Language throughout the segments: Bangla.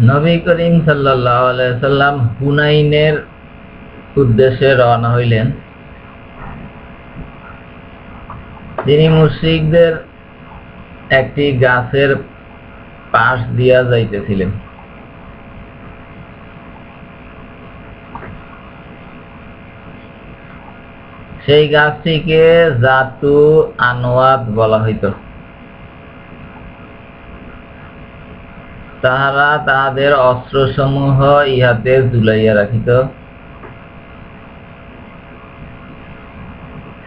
নবী করিম সাল্লাহ সাল্লাম হুনাইনের উদ্দেশ্যে রওনা হইলেন। তিনি মুশ্রিকদের একটি গাছের পাশ দিয়া যাইতেছিলেন। সেই গাছটিকে জাতু আনোয়াত বলা হইত। তাহারা তাহাদের অস্ত্রসমূহ ইহাতে ঝুলাইয়া রাখিত।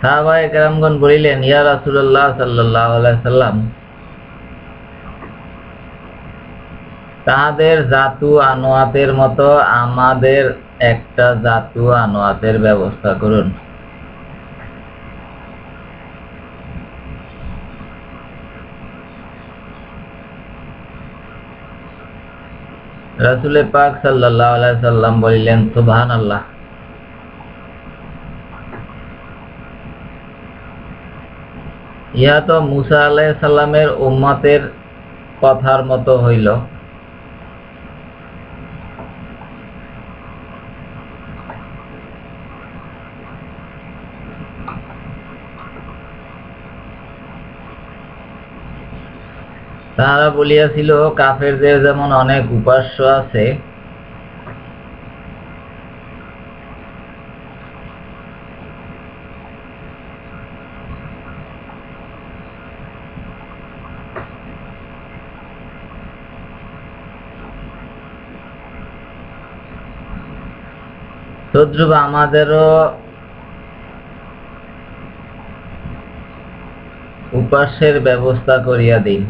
সাহাবা একরামগণ বলিলেন, ইয়া রাসুল্লাহ সাল্লাহ সাল্লাম, তাহাদের জাতু আনোয়াতের মতো আমাদের একটা জাতু আনোয়াতের ব্যবস্থা করুন। রাসুলে পাক সাল্লাম বলিলেন সুবহান আল্লাহ ইহা তো মুসা আলাহ সাল্লামের উম্মাতের কথার মতো হইল। তাহারা বলিয়াছিল কাফের কাফেরদের যেমন অনেক উপাস্য আছে তদ্রুপ আমাদেরও উপাস্যের ব্যবস্থা করিয়া দিন।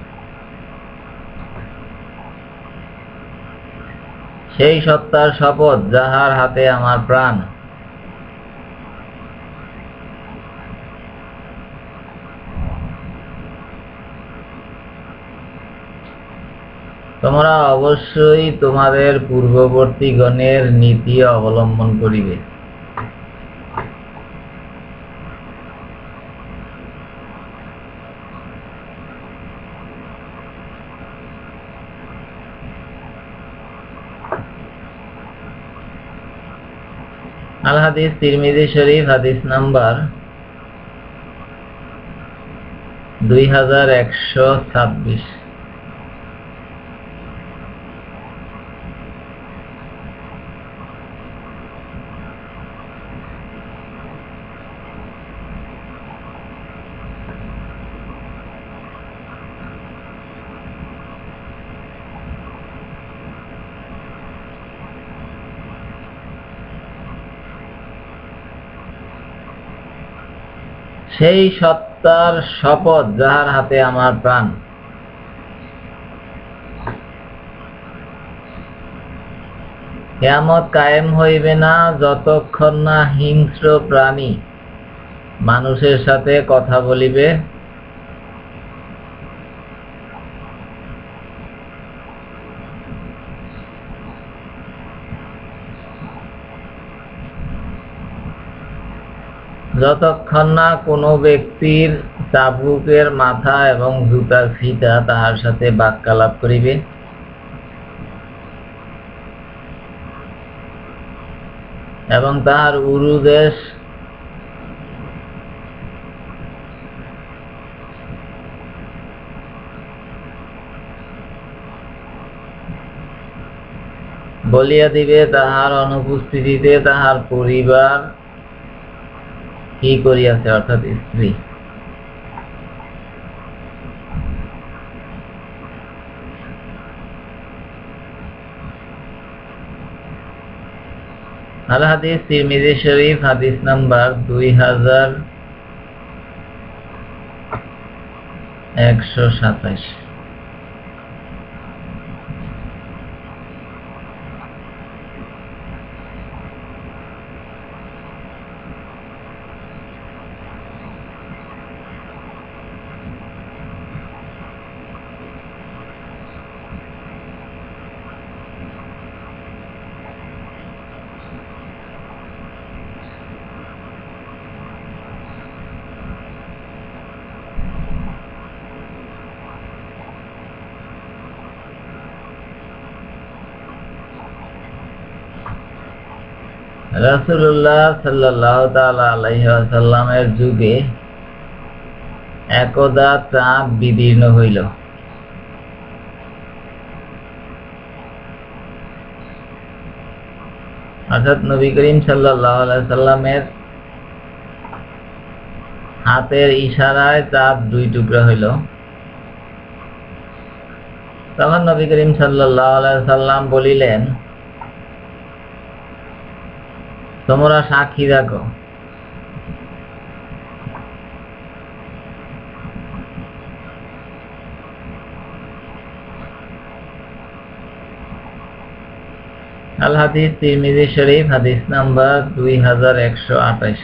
সেই সত্তার শপথ যাহার হাতে আমার প্রাণ। তোমরা অবশ্যই তোমাদের পূর্ববর্তী গণের নীতি অবলম্বন করিবে। আল হাদিস তিরমিজি শরীফ হাদিস নাম্বার দুই হাজার একশো ছাব্বিশ। সেই সত্তার শপথ যাহার হাতে আমার প্রাণ। কেমত কায়েম হইবে না যতক্ষণ না হিংস্র প্রাণী মানুষের সাথে কথা বলিবে। যতক্ষণ না কোনো ব্যক্তির চাবুকের মাথা এবং জুতার ফিতা তাহার সাথে বাক্যালাপ করিবে। এবং তাহার উরুদেশ বলিয়া দিবে, তাহার অনুপস্থিতিতে তাহার পরিবার কি করিয়াছে অর্থাৎ স্ত্রী? আল হাদিস তিরমিজি শরীফ হাদিস নাম্বার দুই হাজার একশো সাতাশ তাআলা যুগে একদা চাঁদ বিদীর্ণ হইল। অর্থাৎ নবী করিম আলাইহি সাল্লামের হাতের ইশারায় চাঁদ দুই টুকরা হইল। তখন নবী করিম আলাইহি সাল্লাম বলিলেন তোমরা সাক্ষী রাখো আল হাদিস তিরমিজি শরীফ হাদিস নাম্বার দুই হাজার একশো আঠাশ।